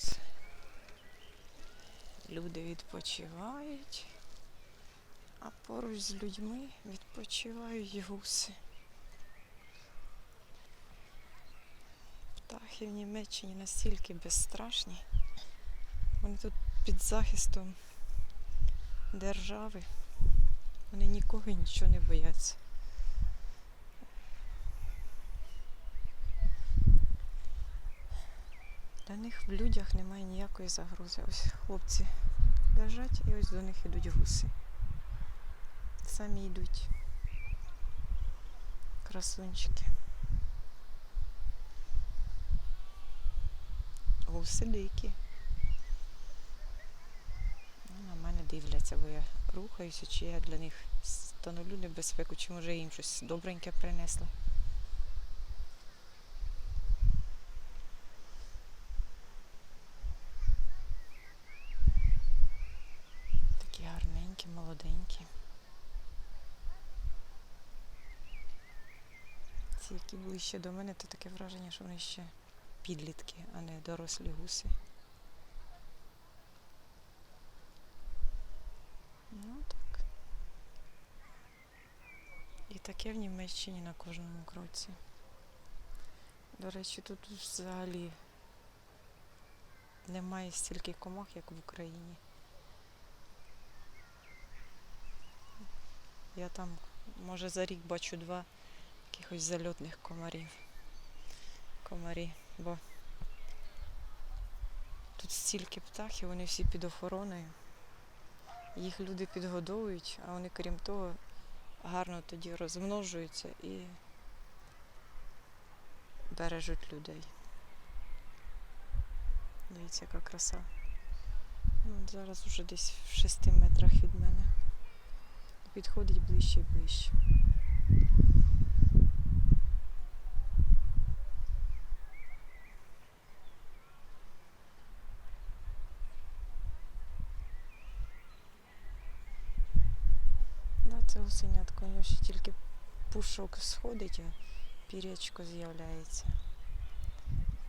Ось. Люди відпочивають, а поруч з людьми відпочивають гуси. Птахи в Німеччині настільки безстрашні. Вони тут під захистом держави. Вони нікого нічого не бояться. Для них в людях немає ніякої загрози. Ось хлопці лежать і ось до них ідуть гуси. Самі йдуть. Красунчики. Гуси дикі. Ну, на мене дивляться, бо я рухаюся, чи я для них становлю небезпеку, чи може їм щось добреньке принесла. Такі гарненькі, молоденькі. Ці, які були ще до мене, то таке враження, що вони ще підлітки, а не дорослі гуси. Ну так. І таке в Німеччині на кожному кроці. До речі, тут взагалі немає стільки комах, як в Україні. Я там, може, за рік бачу два якихось зальотних комарів. Комарі, бо тут стільки птахів, вони всі під охороною. Їх люди підгодовують, а вони, крім того, гарно тоді розмножуються і бережуть людей. Дивіться, яка краса. Ну, от зараз вже десь в шести метрах від мене. Підходить ближче і ближче. Да, це гусенятко, у нього ще тільки пушок сходить, а пірячко з'являється.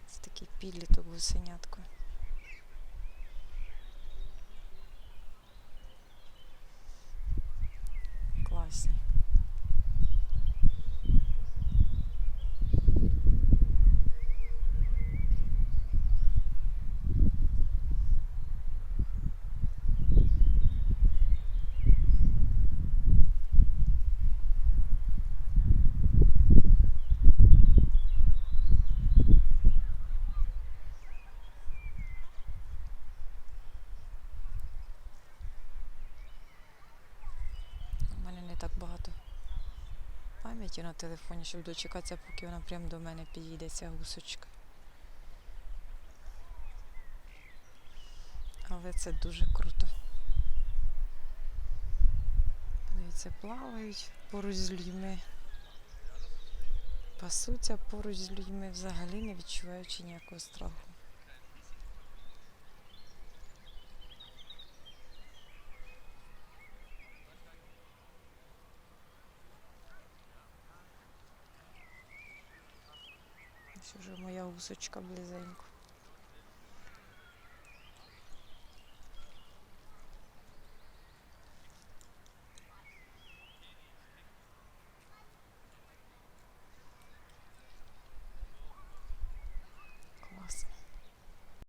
Це такий підліток гусенятко. Класні. У мене не так багато пам'яті на телефоні, щоб дочекатися, поки вона прямо до мене підійде, ця гусочка. Але це дуже круто. Дивіться, плавають поруч з людьми. Пасуться поруч з людьми, взагалі не відчуваючи ніякого страху. Ось вже моя усочка близенько.